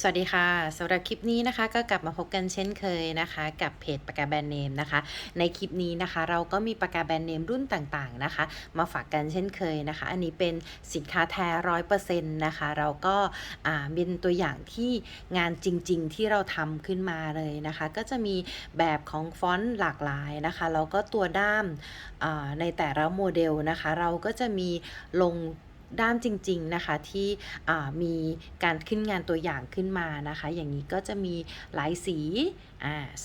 สวัสดีค่ะสำหรับคลิปนี้นะคะก็กลับมาพบกันเช่นเคยนะคะ กับเพจปากกาแบรนด์เนมนะคะ ในคลิปนี้นะคะ เราก็มีปากกาแบรนด์เนมรุ่นต่างๆนะคะ มาฝากกันเช่นเคยนะคะ อันนี้เป็นสินค้าแท้ร้อยเปอร์เซ็นต์นะคะ เราก็อ่าเป็นตัวอย่างที่งานจริง ๆ ที่เราทำขึ้นมาเลยนะคะ ก็จะมีแบบของฟอนต์หลากหลายนะคะแล้วก็ตัวด้ามอ่าในแต่ละโมเดลนะคะ เราก็จะมีลง ด้ามจริง ๆ นะคะ ที่มีการขึ้นงานตัวอย่างขึ้นมานะคะ อย่างนี้ก็จะมีหลายสี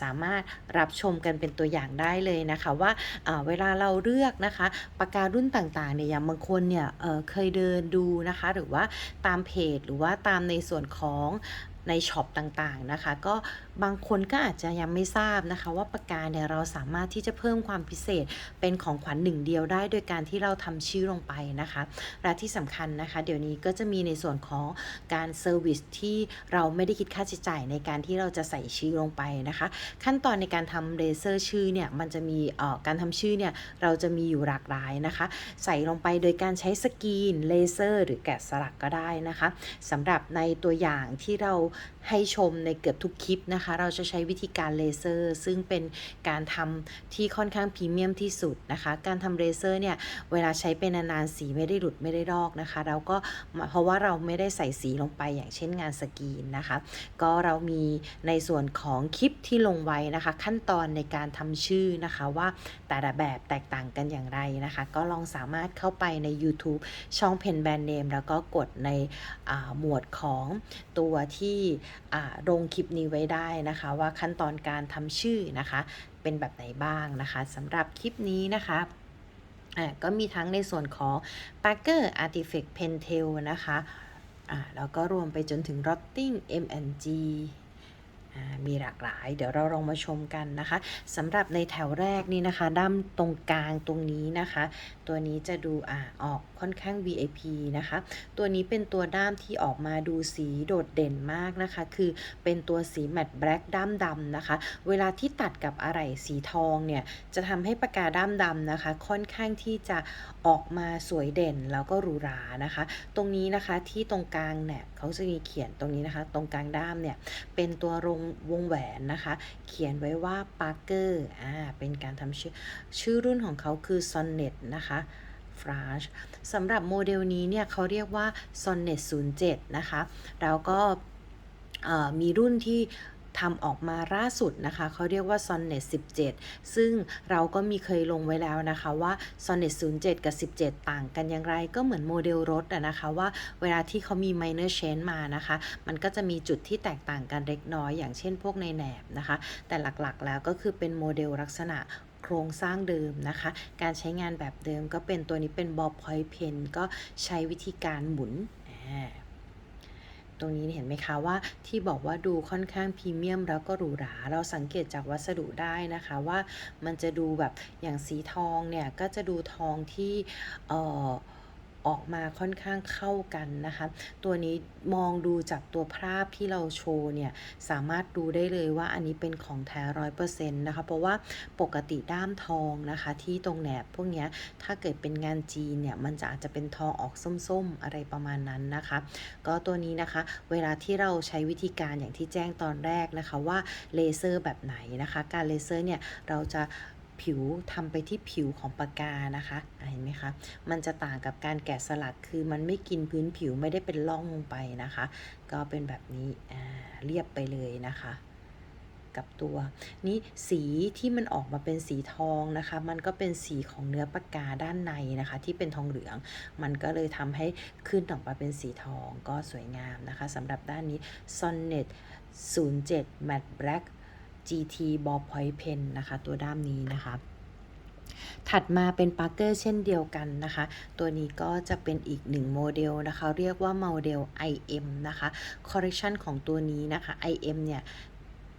สามารถรับชมกันเป็นตัวอย่างได้เลยนะคะว่าเวลาเราเลือกนะคะปากการุ่นต่างๆเนี่ยอย่างบางคนเนี่ยเเคยเดินดูนะคะ หรือว่าตามเพจหรือว่าตามในส่วนของ ในช็อปต่างๆนะคะ ก็บางคนก็อาจจะยังไม่ทราบนะคะ ว่าปากกาเนี่ยเราสามารถที่จะเพิ่มความพิเศษเป็นของขวัญหนึ่งเดียวได้ โดยการที่เราทำชื่อลงไปนะคะ และที่สำคัญนะคะ เดี๋ยวนี้ก็จะมีในส่วนของการเซอร์วิสที่เราไม่ได้คิดค่าใช้จ่ายในการที่เราจะใส่ชื่อลงไปนะคะ ขั้นตอนในการทำเลเซอร์ชื่อเนี่ยมันจะมีเอ่อการทำชื่อเนี่ยเราจะมีอยู่หลากหลายนะคะ ใส่ลงไปโดยการใช้สกรีนเลเซอร์ หรือแกะสลักก็ได้นะคะสำหรับในตัวอย่างที่เราให้ชมในเกือบทุกคลิปนะคะ เราจะใช้วิธีการเลเซอร์ ซึ่งเป็นการทำที่ค่อนข้างพรีเมียมที่สุดนะคะ การทำเลเซอร์เนี่ย เวลาใช้เป็นนานๆสีไม่ได้หลุดไม่ได้ลอกนะคะ เราก็เพราะว่าเราไม่ได้ใส่สีลงไปอย่างเช่นงานสกรีนนะคะ ก็เรามีในส่วนของคลิปที่ลงไว้นะคะ ขั้นตอนในการทำชื่อนะคะว่าแต่ละแบบแตกต่างกันอย่างไรนะคะ ก็ลองสามารถเข้าไปใน YouTube ช่องเพนแบรนด์เนมแล้วก็กดในหมวดของตัวที่อ่ลงคลิปนี้ไว้ได้นะคะ ว่าขั้นตอนการทำชื่อนะคะ เป็นแบบไหนบ้างนะคะสำหรับคลิปนี้นะคะก็มีทั้งในส่วนของ Parker Artifact Pentel นะคะแล้วก็รวมไปจนถึง Rotting M&G อ่ามีหลากหลาย เดี๋ยวเราลองมาชมกันนะคะสำหรับในแถวแรกนี่นะคะ ด้ามตรงกลางตรงนี้นะคะ ตัวนี้จะดูอออกค่อนข้าง VIP นะคะ ตัวนี้เป็นตัวด้ามที่ออกมาดูสีโดดเด่นมากนะคะ คือเป็นตัวสีแมตต์แบล็กด้ามดำนะคะ เวลาที่ตัดกับอะไรสีทองเนี่ย จะทำให้ปากกาด้ามดำนะคะ ค่อนข้างที่จะออกมาสวยเด่นแล้วก็หรูหรานะคะ ตรงนี้นะคะที่ตรงกลางเนี่ยเขาจะมีเขียนตรงนี้นะคะ ตรงกลางด้ามเนี่ย เป็นตัวรงวงแหวนนะคะ เขียนไว้ว่า Parker อ่าเป็นการทำชื่อชื่อรุ่นของเขาคือ Sonnet นะคะ ฟร s ชสำหรับโมเดลนี้เนี่ยเขาเรียกว่า Sonnet 07 นะคะ แล้วก็มีรุ่นที่ทำออกมาล่าสุดนะคะ เขาเรียกว่า Sonnet 17 ซึ่งเราก็มีเคยลงไว้แล้วนะคะว่า Sonnet 07 กับ 17 ต่างกันอย่างไร ก็เหมือนโมเดลรถอะนะคะว่าเวลาที่เขามี minor change มานะคะ มันก็จะมีจุดที่แตกต่างกันเล็กน้อย อย่างเช่นพวกในแหนบนะคะ แต่หลักๆแล้วก็คือเป็นโมเดลลักษณะ โครงสร้างเดิมนะคะ การใช้งานแบบเดิมก็เป็นตัวนี้เป็นบอลพอยเพนก็ใช้วิธีการหมุนตรงนี้เห็นไหมคะว่าที่บอกว่าดูค่อนข้างพรีเมียมแล้วก็หรูหรา เราสังเกตจากวัสดุได้นะคะว่ามันจะดูแบบอย่างสีทองเนี่ย ก็จะดูทองที่เอ่อ ออกมาค่อนข้างเข้ากันนะคะ ตัวนี้มองดูจากตัวภาพที่เราโชว์เนี่ย สามารถดูได้เลยว่าอันนี้เป็นของแท้ร้อยเปอร์เซ็นต์นะคะ เพราะว่าปกติด้ามทองนะคะ ที่ตรงแหนบพวกนี้ถ้าเกิดเป็นงานจีนเนี่ย มันจะอาจจะเป็นทองออกส้มๆ อะไรประมาณนั้นนะคะ ก็ตัวนี้นะคะ เวลาที่เราใช้วิธีการอย่างที่แจ้งตอนแรกนะคะว่าเลเซอร์แบบไหนนะคะ การเลเซอร์เนี่ยเราจะ ผิวทำไปที่ผิวของปากกานะคะเห็นไหมคะ มันจะต่างกับการแกะสลักคือมันไม่กินพื้นผิวไม่ได้เป็นร่องลงไปนะคะ ก็เป็นแบบนี้เรียบไปเลยนะคะกับตัวนี่สีที่มันออกมาเป็นสีทองนะคะ มันก็เป็นสีของเนื้อปากกาด้านในนะคะ ที่เป็นทองเหลือง มันก็เลยทำให้ขึ้นออกมาเป็นสีทองก็สวยงามนะคะสำหรับด้านนี้ Sonnet 07 Matte Black GT Ballpoint Pen นะคะ ตัวด้ามนี้นะคะ ถัดมาเป็นปาร์เกอร์เช่นเดียวกันนะคะ ตัวนี้ก็จะเป็นอีกหนึ่งโมเดลนะคะ เรียกว่าโมเดล IM นะคะคอร์เรคชันของตัวนี้นะคะ IM เนี่ย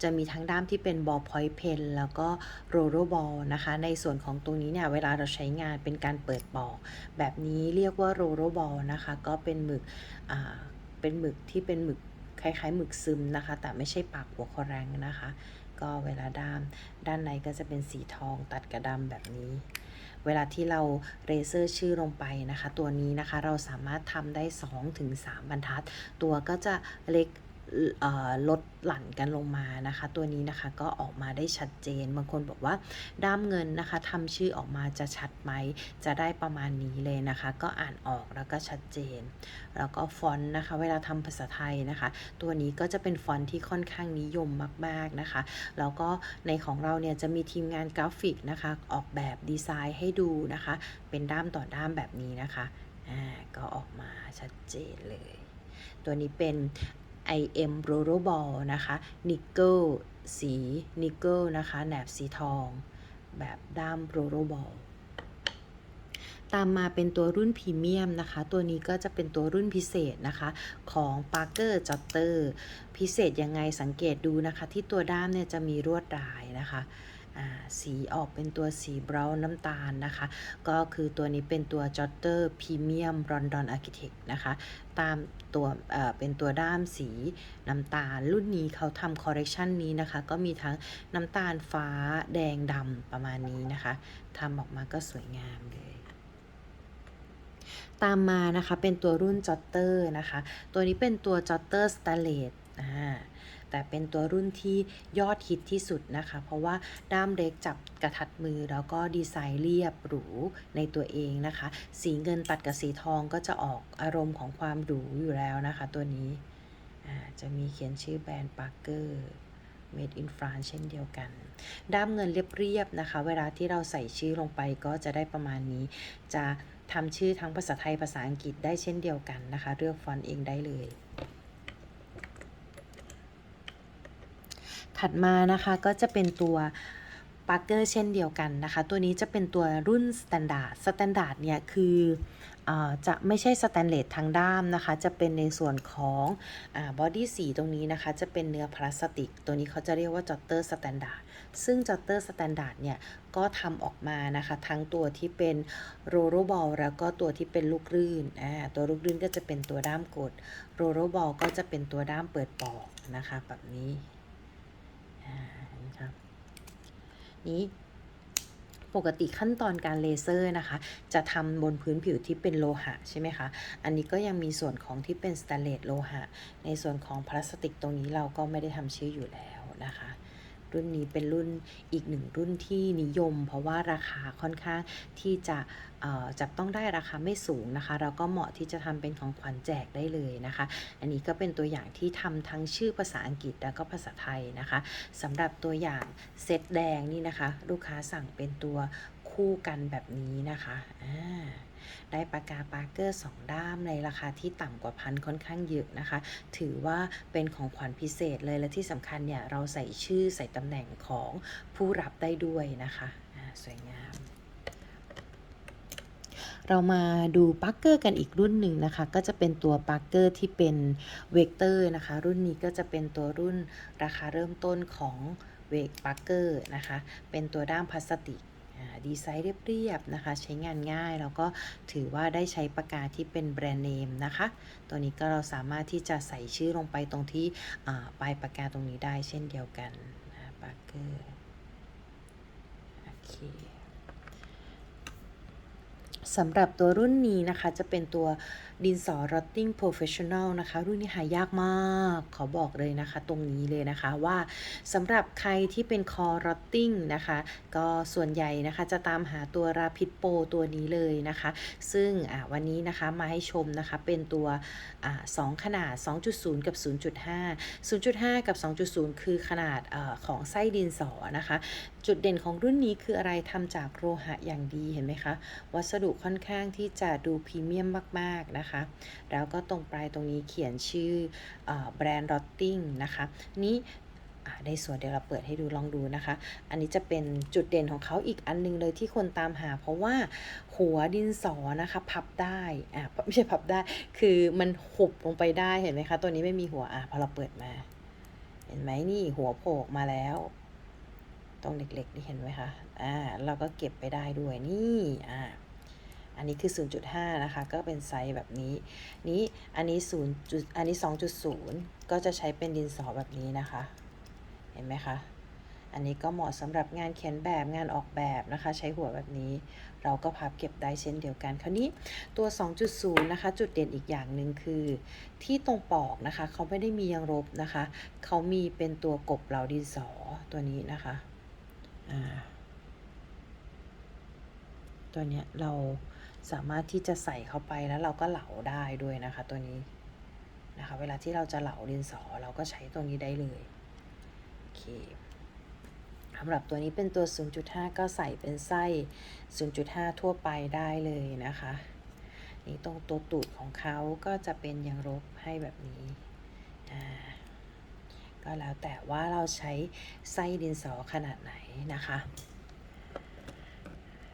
จะมีทั้งด้ามที่เป็นบอลพอยต์เพนแล้วก็โรโรบอลนะคะ ในส่วนของตรงนี้เนี่ยเวลาเราใช้งานเป็นการเปิดปอกแบบนี้เรียกว่าโรโรบอลนะคะ ก็เป็นหมึกอ่าเป็นหมึกที่เป็นหมึกคล้ายๆหมึกซึมนะคะ แต่ไม่ใช่ปากหัวคอแรงนะคะ ก็เวลาด้าม ด้านในก็จะเป็นสีทองตัดกระดำแบบนี้ เวลาที่เราเรเซอร์ชื่อลงไปนะคะ ตัวนี้นะคะเราสามารถทำได้ 2-3 บรรทัด ตัวก็จะเล็ก ลดหลั่นกันลงมานะคะ ตัวนี้นะคะก็ออกมาได้ชัดเจน บางคนบอกว่าด้ามเงินนะคะทำชื่อออกมาจะชัดไหม จะได้ประมาณนี้เลยนะคะ ก็อ่านออกแล้วก็ชัดเจน แล้วก็ฟอนต์นะคะ เวลาทำภาษาไทยนะคะ ตัวนี้ก็จะเป็นฟอนต์ที่ค่อนข้างนิยมมาก ๆนะคะ แล้วก็ในของเราเนี่ยจะมีทีมงานกราฟิกนะคะ ออกแบบดีไซน์ให้ดูนะคะ เป็นด้ามต่อด้ามแบบนี้นะคะ อ่า ก็ออกมาชัดเจนเลย ตัวนี้เป็น IM r o l l e r Ball นะคะนิกเกิลสีนิกเกิลนะคะแหนบสีทอง แบบด้าม r o l l e r Ball ตามมาเป็นตัวรุ่นพรีเมียมนะคะ ตัวนี้ก็จะเป็นตัวรุ่นพิเศษนะคะของ Parker Jotter พิเศษยังไงสังเกตดูนะคะ ที่ตัวด้ามเนี่ยจะมีลวดลายนะคะ สีออกเป็นตัวสีบราวน์น้ำตาลนะคะ ก็คือตัวนี้เป็นตัว Jotter Premium London Architect นะคะ ตามตัวเอ่อเป็นตัวด้ามสีน้ำตาล รุ่นนี้เขาทำคอร์เรคชันนี้นะคะ ก็มีทั้งน้ำตาลฟ้าแดงดำประมาณนี้นะคะทำออกมาก็สวยงามเลยตามมานะคะเป็นตัวรุ่นจอตเตอร์นะคะ ตัวนี้เป็นตัวจอตเตอร์ส t ตเลสอ่า แต่เป็นตัวรุ่นที่ยอดฮิตที่สุดนะคะ เพราะว่าด้ามเล็กจับกระทัดมือ แล้วก็ดีไซน์เรียบหรูในตัวเองนะคะ สีเงินตัดกับสีทองก็จะออกอารมณ์ของความหรูอยู่แล้วนะคะ ตัวนี้จะมีเขียนชื่อแบรนด์ Parker Made in France เช่นเดียวกัน ด้ามเงินเรียบๆนะคะ เวลาที่เราใส่ชื่อลงไปก็จะได้ประมาณนี้ จะทำชื่อทั้งภาษาไทยภาษาอังกฤษได้เช่นเดียวกันนะคะ เลือกฟอนต์เองได้เลย ถัดมานะคะก็จะเป็นตัวปาร์เกอร์เช่นเดียวกันนะคะ ตัวนี้จะเป็นตัวรุ่นสแตนดาร์ดสแตนดาร์ดเนี่ยคืออจะไม่ใช่สแตนเลสทางด้ามนะคะ จะเป็นในส่วนของบอดี้สีตรงนี้นะคะ จะเป็นเนื้อพลาสติก ตัวนี้เขาจะเรียกว่าจอตเตอร์สแตนดาร์ดซึ่งจอตเตอร์สแตนดาร์ดเนี่ยก็ทำออกมานะคะ ทั้งตัวที่เป็นโรล l บอลแล้วก็ตัวที่เป็นลูกรื่นอ่าตัวลูกรื่นก็จะเป็นตัวด้ามกดโรล l บอลก็จะเป็นตัวด้ามเปิดปอกนะคะแบบนี้อ่านะครับ นี้ปกติขั้นตอนการเลเซอร์นะคะ จะทำบนพื้นผิวที่เป็นโลหะใช่ไหมคะ อันนี้ก็ยังมีส่วนของที่เป็นสแตนเลสโลหะ ในส่วนของพลาสติกตรงนี้เราก็ไม่ได้ทำชื่ออยู่แล้วนะคะ รุ่นนี้เป็นรุ่นอีกหนึ่งรุ่นที่นิยม เพราะว่าราคาค่อนข้างที่จะจับต้องได้ราคาไม่สูงนะคะแล้วก็เหมาะที่จะทำเป็นของขวัญแจกได้เลยนะคะ อันนี้ก็เป็นตัวอย่างที่ทำทั้งชื่อภาษาอังกฤษแล้วก็ภาษาไทยนะคะสำหรับตัวอย่างเซตแดงนี่นะคะ ลูกค้าสั่งเป็นตัวคู่กันแบบนี้นะคะอ่า ได้ปากกาปาร์เกอร์ 2 ด้ามในราคาที่ต่ำกว่าพันค่อนข้างเยอะนะคะ ถือว่าเป็นของขวัญพิเศษเลยและที่สำคัญเนี่ยเราใส่ชื่อใส่ตำแหน่งของผู้รับได้ด้วยนะคะสวยงามเรามาดูปาร์เกอร์กันอีกรุ่นหนึ่งนะคะ ก็จะเป็นตัวปาร์เกอร์ที่เป็นเวกเตอร์นะคะ รุ่นนี้ก็จะเป็นตัวรุ่นราคาเริ่มต้นของเวกปาร์เกอร์นะคะ เป็นตัวด้ามพลาสติก ดีไซน์เรียบๆนะคะ ใช้งานง่ายแล้วก็ถือว่าได้ใช้ปากกาที่เป็นแบรนด์เนมนะคะ ตัวนี้ก็เราสามารถที่จะใส่ชื่อลงไปตรงที่ปลายปากกาตรงนี้ได้เช่นเดียวกันนะปากเกอร์โอเค สำหรับตัวรุ่นนี้นะคะจะเป็นตัวดินสอ Rotting Professional นะคะ รุ่นนี้หายากมาก ขอบอกเลยนะคะ ตรงนี้เลยนะคะว่าสำหรับใครที่เป็นคอ Rotting นะคะ ก็ส่วนใหญ่นะคะจะตามหาตัว Rapid Pro ตัวนี้เลยนะคะ ซึ่งวันนี้นะคะมาให้ชมนะคะเป็นตัวสองขนาด 2.0 กับ 0.5 0.5 กับ 2.0 คือขนาดอของไส้ดินสอนะคะ จุดเด่นของรุ่นนี้คืออะไรทำจากโลหะอย่างดีเห็นไหมคะ วัสดุค่อนข้างที่จะดูพรีเมียมมาก ๆ นะคะ แล้วก็ตรงปลายตรงนี้เขียนชื่ออแบรนด์รอตติ้งนะคะนี้ในส่วนเดี๋ยวเราเปิดให้ดูลองดูนะคะ อันนี้จะเป็นจุดเด่นของเขาอีกอันนึงเลยที่คนตามหา เพราะว่าหัวดินสอนะคะพับได้อ่าไม่ใช่พับได้ คือมันหุบลงไปได้เห็นไหมคะ ตัวนี้ไม่มีหัวอะพอเราเปิดมา เห็นไหมนี่หัวโผล่มาแล้ว ตรงเล็กๆนี่เห็นไหมคะอ่าเราก็เก็บไปได้ด้วยนี่อ่า อันนี้คือ 0.5 นะคะ ก็เป็นไซส์แบบนี้ นี้อันนี้0จุดอันนี้ 2.0 ก็จะใช้เป็นดินสอแบบนี้นะคะ เห็นไหมคะ อันนี้ก็เหมาะสำหรับงานเขียนแบบงานออกแบบนะคะ ใช้หัวแบบนี้ เราก็พับเก็บได้เช่นเดียวกัน คราวนี้ตัว 2.0 นะคะ จุดเด่นอีกอย่างหนึ่งคือ ที่ตรงปอกนะคะ เขาไม่ได้มียางลบนะคะ เขามีเป็นตัวกบเหลาดินสอตัวนี้นะคะอ่าตัวเนี้ยเรา สามารถที่จะใส่เข้าไปแล้วเราก็เหลาได้ด้วยนะคะตัวนี้นะคะ เวลาที่เราจะเหลาดินสอเราก็ใช้ตัวนี้ได้เลยโอเคสำหรับตัวนี้เป็นตัว 0.5 ก็ใส่เป็นไส้ 0.5 ทั่วไปได้เลยนะคะ นี่ตรงตัวตูดของเขาก็จะเป็นยางลบให้แบบนี้อ่าก็แล้วแต่ว่าเราใช้ไส้ดินสอขนาดไหนนะคะ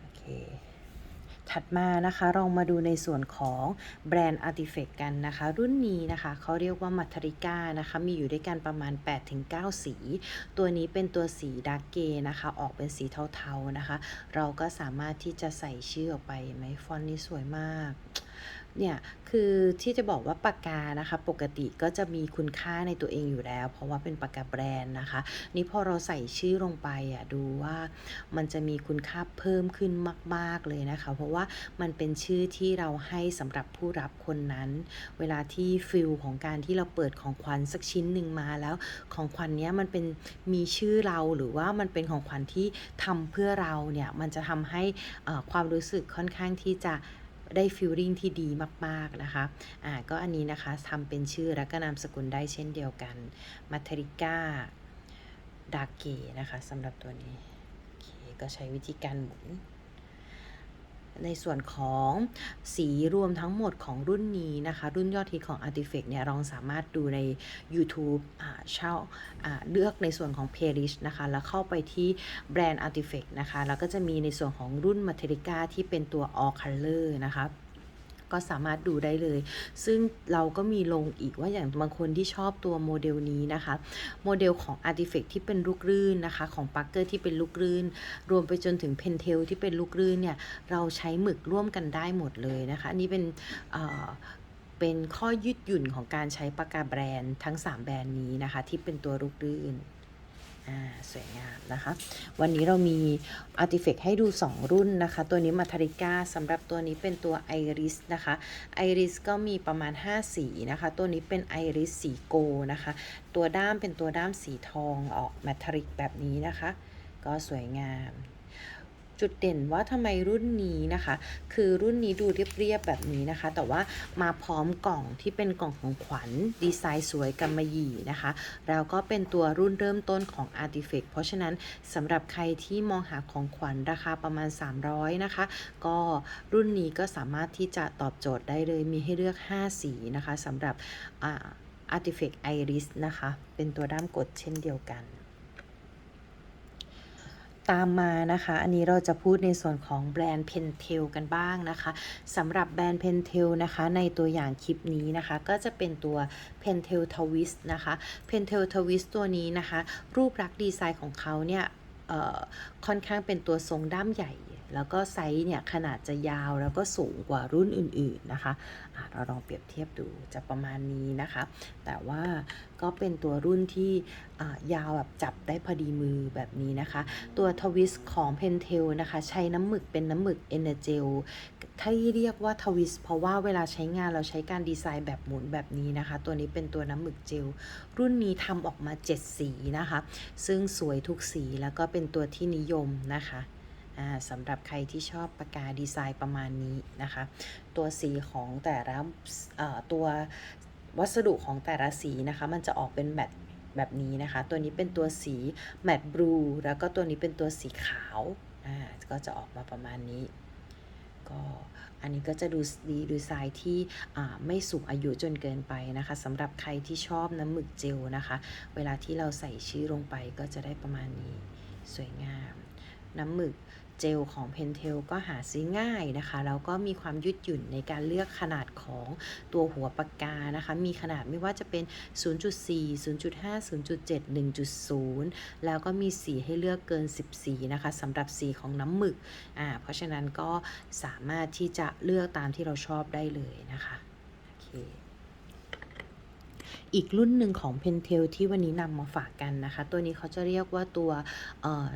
โอเค ถัดมานะคะเรามาดูในส่วนของแบรนด์ Artifact กันนะคะ รุ่นนี้นะคะเขาเรียกว่ามัทริก้านะคะ มีอยู่ด้วยกันประมาณ 8-9 สี ตัวนี้เป็นตัวสีดาร์กเกนะคะ ออกเป็นสีเทาๆนะคะ เราก็สามารถที่จะใส่ชื่อออกไปไหมฟอนต์นี้สวยมาก เนี่ยคือที่จะบอกว่าปากกานะคะปกติก็จะมีคุณค่าในตัวเองอยู่แล้ว เพราะว่าเป็นปากกาแบรนด์นะคะ นี่พอเราใส่ชื่อลงไปอะดูว่ามันจะมีคุณค่าเพิ่มขึ้นมาก ๆเลยนะคะ เพราะว่ามันเป็นชื่อที่เราให้สำหรับผู้รับคนนั้น เวลาที่ฟิลของการที่เราเปิดของขวัญสักชิ้นหนึ่งมาแล้ว ของขวัญเนี้ยมันเป็นมีชื่อเราหรือว่ามันเป็นของขวัญที่ทำเพื่อเราเนี่ยมันจะทำให้ความรู้สึกค่อนข้างที่จะ ได้ฟิลลิ่งที่ดีมาก ๆ นะคะอ่าก็อันนี้นะคะทำเป็นชื่อและก็นามสกุลได้เช่นเดียวกันมาทริก้าดาเกนะคะสำหรับตัวนี้ โอเค ก็ใช้วิธีการหมุน ในส่วนของสีรวมทั้งหมดของรุ่นนี้นะคะ รุ่นยอดฮิตของ Artifact เนี่ยเราสามารถดูใน YouTube อ่าเช่าอ่าเลือกในส่วนของ Playlist นะคะ แล้วเข้าไปที่แบรนด์ Artifact นะคะ แล้วก็จะมีในส่วนของรุ่น Materica ที่เป็นตัว All Color นะคะ ก็สามารถดูได้เลย ซึ่งเราก็มีลงอีกว่าอย่างบางคนที่ชอบตัวโมเดลนี้นะคะ โมเดลของ Artifact ที่เป็นลูกรื่นนะคะ ของ p a r k e r ที่เป็นลูกรื่น รวมไปจนถึง Pentel ที่เป็นลูกรื่นเนี่ยเราใช้หมึกร่วมกันได้หมดเลยนะคะนนี้เป็นเอ่อเป็นข้อยืดหยุ่นของการใช้ปากกาแบรนด์ทั้ง 3 แบรนด์นี้นะคะ ที่เป็นตัวลูกรื่น อ่าสวยงามนะคะ วันนี้เรามีอาร์ติเฟกให้ดู 2 รุ่นนะคะ ตัวนี้มาทาริก้าสำหรับตัวนี้เป็นตัวไอริสนะคะไอริสก็มีประมาณ 5 สีนะคะ ตัวนี้เป็นไอริสีโกนะคะ ตัวด้ามเป็นตัวด้ามสีทองออกแมทริกแบบนี้นะคะ ก็สวยงาม จุดเด่นว่าทำไมรุ่นนี้นะคะ คือรุ่นนี้ดูเรียบๆแบบนี้นะคะ แต่ว่ามาพร้อมกล่องที่เป็นกล่องของขวัญดีไซน์สวยกำมะหยี่นะคะ แล้วก็เป็นตัวรุ่นเริ่มต้นของ Artifact เพราะฉะนั้นสำหรับใครที่มองหาของขวัญราคาประมาณ 300 นะคะ ก็รุ่นนี้ก็สามารถที่จะตอบโจทย์ได้เลยมีให้เลือก 5 สีนะคะสำหรับอ่า Artifact Iris นะคะ เป็นตัวด้ามกดเช่นเดียวกัน ตามมานะคะ อันนี้เราจะพูดในส่วนของแบรนด์ Pentel กันบ้างนะคะสำหรับแบรนด์ Pentel นะคะในตัวอย่างคลิปนี้นะคะ ก็จะเป็นตัว Pentel Twist นะคะ Pentel Twist ตัวนี้นะคะ รูปลักษ์ดีไซน์ของเขาเนี่ย ค่อนข้างเป็นตัวทรงด้ามใหญ่ แล้วก็ไซส์เนี่ยขนาดจะยาวแล้วก็สูงกว่ารุ่นอื่นๆนะคะะเราลองเปรียบเทียบดูจะประมาณนี้นะคะ แต่ว่าก็เป็นตัวรุ่นที่ยาวแบบจับได้พอดีมือแบบนี้นะคะ ตัวทวิสของ Pentel นะคะ ใช้น้ำหมึกเป็นน้ำหมึก Energel ที่เรียกว่าทวิสเพราะว่าเวลาใช้งานเราใช้การดีไซน์แบบหมุนแบบนี้นะคะ ตัวนี้เป็นตัวน้ำหมึกเจล รุ่นนี้ทำออกมา 7 สีนะคะ ซึ่งสวยทุกสีแล้วก็เป็นตัวที่นิยมนะคะสำหรับใครที่ชอบปากกาดีไซน์ประมาณนี้นะคะ ตัวสีของแต่ละตัววัสดุของแต่ละสีนะคะ มันจะออกเป็นแบบแบบนี้นะคะ ตัวนี้เป็นตัวสีแมตต์บลูแล้วก็ตัวนี้เป็นตัวสีขาว อ่า ก็จะออกมาประมาณนี้ ก็อันนี้ก็จะดูดีดีไซน์ที่ไม่สูงอายุจนเกินไปนะคะสำหรับใครที่ชอบน้ำหมึกเจลนะคะ เวลาที่เราใส่ชื่อลงไปก็จะได้ประมาณนี้สวยงาม น้ำหมึก เจลของ Pentel ก็หาซื้อง่ายนะคะ แล้วก็มีความยืดหยุ่นในการเลือกขนาดของตัวหัวปากกานะคะ มีขนาดไม่ว่าจะเป็น 0.4 0.5 0.7 1.0 แล้วก็มีสีให้เลือกเกิน10สีนะคะสำหรับสีของน้ำหมึกอ่าเพราะฉะนั้นก็สามารถที่จะเลือกตามที่เราชอบได้เลยนะคะ โอเค อีกรุ่นหนึ่งของ Pentel ที่วันนี้นำมาฝากกันนะคะ ตัวนี้เขาจะเรียกว่าตัว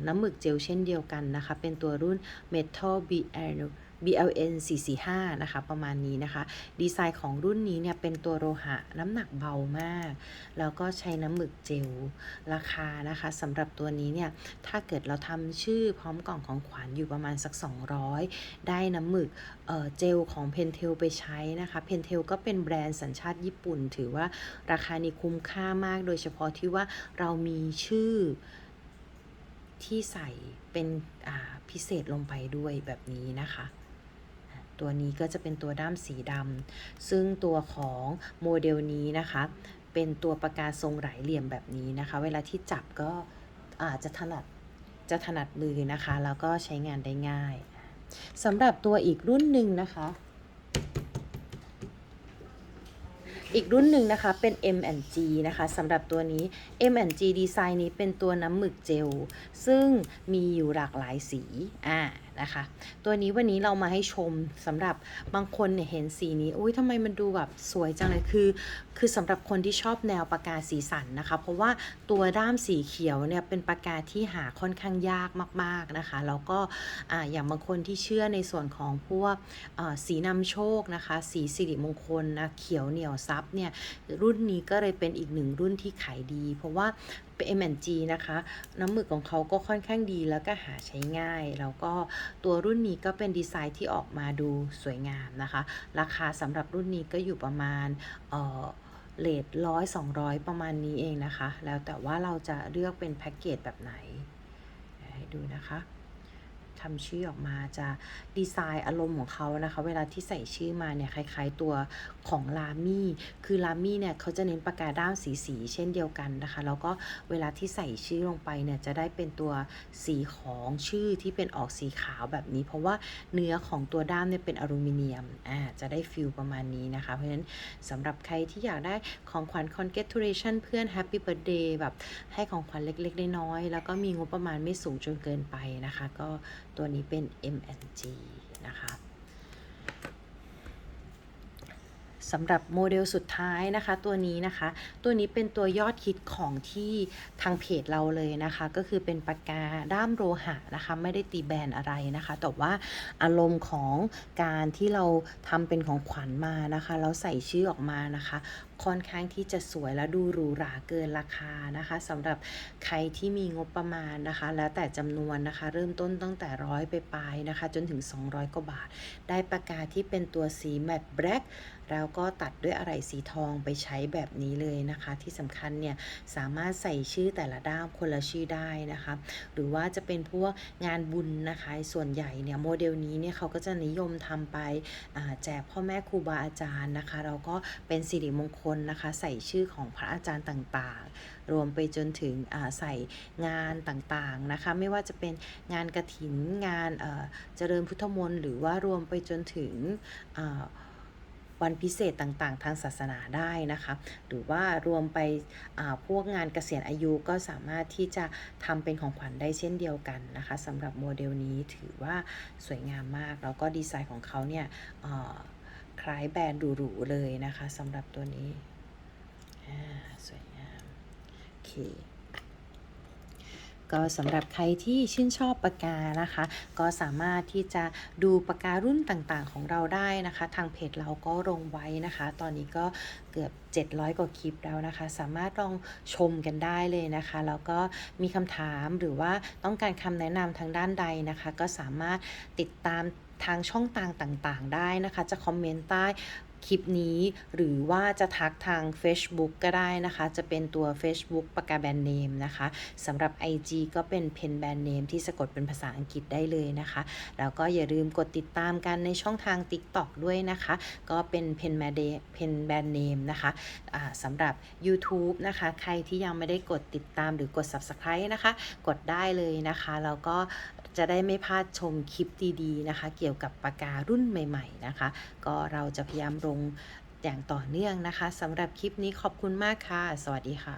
น้ำหมึกเจลเช่นเดียวกันนะคะ เป็นตัวรุ่น Metal b r BLN 445 นะคะ ประมาณนี้นะคะ ดีไซน์ของรุ่นนี้เนี่ย เป็นตัวโลหะน้ำหนักเบามาก แล้วก็ใช้น้ำหมึกเจล ราคานะคะสำหรับตัวนี้เนี่ย ถ้าเกิดเราทำชื่อพร้อมกล่องของขวัญอยู่ประมาณสัก 200 ได้น้ำหมึกเอ่อเจลของ Pentel ไปใช้นะคะ Pentel ก็เป็นแบรนด์สัญชาติญี่ปุ่น ถือว่าราคานี้คุ้มค่ามาก โดยเฉพาะที่ว่าเรามีชื่อที่ใส่เป็นอ่าพิเศษลงไปด้วยแบบนี้นะคะ ตัวนี้ก็จะเป็นตัวด้ามสีดำซึ่งตัวของโมเดลนี้นะคะ เป็นตัวปากกาทรงหลายเหลี่ยมแบบนี้นะคะ เวลาที่จับก็อาจจะถนัดจะถนัดมือนะคะ แล้วก็ใช้งานได้ง่ายสำหรับตัวอีกรุ่นหนึ่งนะคะ อีกรุ่นหนึ่งนะคะเป็น M&G นะคะสำหรับตัวนี้ M&G ดีไซน์นี้เป็นตัวน้ำหมึกเจล ซึ่งมีอยู่หลากหลายสีอ่า นะคะ ตัวนี้วันนี้เรามาให้ชมสำหรับบางคนเนี่ยเห็นสีนี้อุ้ยทำไมมันดูแบบสวยจังเลยคือ คือสำหรับคนที่ชอบแนวปากกาสีสันนะคะ เพราะว่าตัวด้ามสีเขียวเนี่ยเป็นปากกาที่หาค่อนข้างยากมาก ๆนะคะ แล้วก็อ่าอย่างบางคนที่เชื่อในส่วนของพวกสีนำโชคนะคะ สีสิริมงคลนะเขียวเหนียวซับเนี่ยรุ่นนี้ก็เลยเป็นอีกหนึ่งรุ่นที่ขายดี เพราะว่า เป็น M&G นะคะ น้ำหมึกของเขาก็ค่อนข้างดีแล้วก็หาใช้ง่าย แล้วก็ตัวรุ่นนี้ก็เป็นดีไซน์ที่ออกมาดูสวยงามนะคะ ราคาสำหรับรุ่นนี้ก็อยู่ประมาณเอ่อเลทร้อยสองร้อยประมาณนี้เองนะคะ แล้วแต่ว่าเราจะเลือกเป็นแพ็กเกจแบบไหน ให้ดูนะคะ ทำชื่อออกมาจะดีไซน์อารมณ์ของเขานะคะ เวลาที่ใส่ชื่อมาเนี่ยคล้าย ๆตัวของลามี่ คือลามี่เนี่ยเขาจะเน้นปากกาด้ามสีสีๆเช่นเดียวกันนะคะ แล้วก็เวลาที่ใส่ชื่อลงไปเนี่ยจะได้เป็นตัวสีของชื่อที่เป็นออกสีขาวแบบนี้ เพราะว่าเนื้อของตัวด้ามเนี่ยเป็นอลูมิเนียมอ่าจะได้ฟิลประมาณนี้นะคะ เพราะฉะนั้นสำหรับใครที่อยากได้ของขวัญ congratulation เพื่อน happy birthday แบบให้ของขวัญเล็กๆน้อยๆแล้วก็มีงบประมาณไม่สูงจนเกินไปนะคะ ก็ ตัวนี้เป็น M&G นะคะสำหรับโมเดลสุดท้ายนะคะตัวนี้นะคะ ตัวนี้เป็นตัวยอดฮิตของที่ทางเพจเราเลยนะคะ ก็คือเป็นปากกาด้ามโลหะนะคะ ไม่ได้ตีแบรนด์อะไรนะคะ แต่ว่าอารมณ์ของการที่เราทำเป็นของขวัญมานะคะแล้วใส่ชื่อออกมานะคะ ค่อนข้างที่จะสวยและดูหรูหราเกินราคานะคะสำหรับใครที่มีงบประมาณนะคะ แล้วแต่จำนวนนะคะ เริ่มต้นตั้งแต่ร้อยไปปลายนะคะ จนถึง 200 กว่าบาท ได้ปากกาที่เป็นตัวสีแมตต์แบล็กแล้วก็ตัดด้วยอะไรสีทองไปใช้แบบนี้เลยนะคะ ที่สำคัญเนี่ยสามารถใส่ชื่อแต่ละด้ามคนละชื่อได้นะคะ หรือว่าจะเป็นพวกงานบุญนะคะ ส่วนใหญ่เนี่ยโมเดลนี้เนี่ยเขาก็จะนิยมทำไปแจกพ่อแม่ครูบาอาจารย์นะคะแล้วก็เป็นสิริมงคลนะคะใส่ชื่อของพระอาจารย์ต่างๆ รวมไปจนถึงใส่งานต่างๆนะคะไม่ว่าจะเป็นงานกระถินงานเจริญพุทธมนต์หรือว่ารวมไปจนถึงวันพิเศษต่างๆ ทางศาสนาได้นะคะ หรือว่ารวมไปพวกงานเกษียณอายุก็สามารถที่จะทำเป็นของขวัญได้เช่นเดียวกันนะคะสำหรับโมเดลนี้ถือว่าสวยงามมาก แล้วก็ดีไซน์ของเขาเนี่ย คล้ายแบรนด์หรูๆเลยนะคะสำหรับตัวนี้สวยงามโอเคก็สำหรับใครที่ชื่นชอบปากกานะคะ ก็สามารถที่จะดูปากการุ่นต่างๆของเราได้นะคะ ทางเพจเราก็ลงไว้นะคะ ตอนนี้ก็เกือบ 700 กว่าคลิปแล้วนะคะ สามารถลองชมกันได้เลยนะคะ แล้วก็มีคำถามหรือว่าต้องการคำแนะนำทางด้านใดนะคะ ก็สามารถติดตาม ทางช่องทางต่างๆ ได้นะคะ จะคอมเมนต์ใต้คลิปนี้หรือว่าจะทักทาง Facebook ก็ได้นะคะ จะเป็นตัว Facebook ปากกาแบรนด์เนมนะคะสำหรับ IG ก็เป็นเพนแบรนด์เนมที่สะกดเป็นภาษาอังกฤษได้เลยนะคะ แล้วก็อย่าลืมกดติดตามกันในช่องทาง TikTok ด้วยนะคะ ก็เป็นเพนแบรนด์เพนแบรนด์เนมนะคะอ่าสำหรับ YouTube นะคะ ใครที่ยังไม่ได้กดติดตามหรือกด Subscribe นะคะ กดได้เลยนะคะ แล้วก็ จะได้ไม่พลาดชมคลิปดีๆนะคะ เกี่ยวกับปากการุ่นใหม่ ๆ นะคะ ก็เราจะพยายามลงอย่างต่อเนื่องนะคะสำหรับคลิปนี้ขอบคุณมากค่ะ สวัสดีค่ะ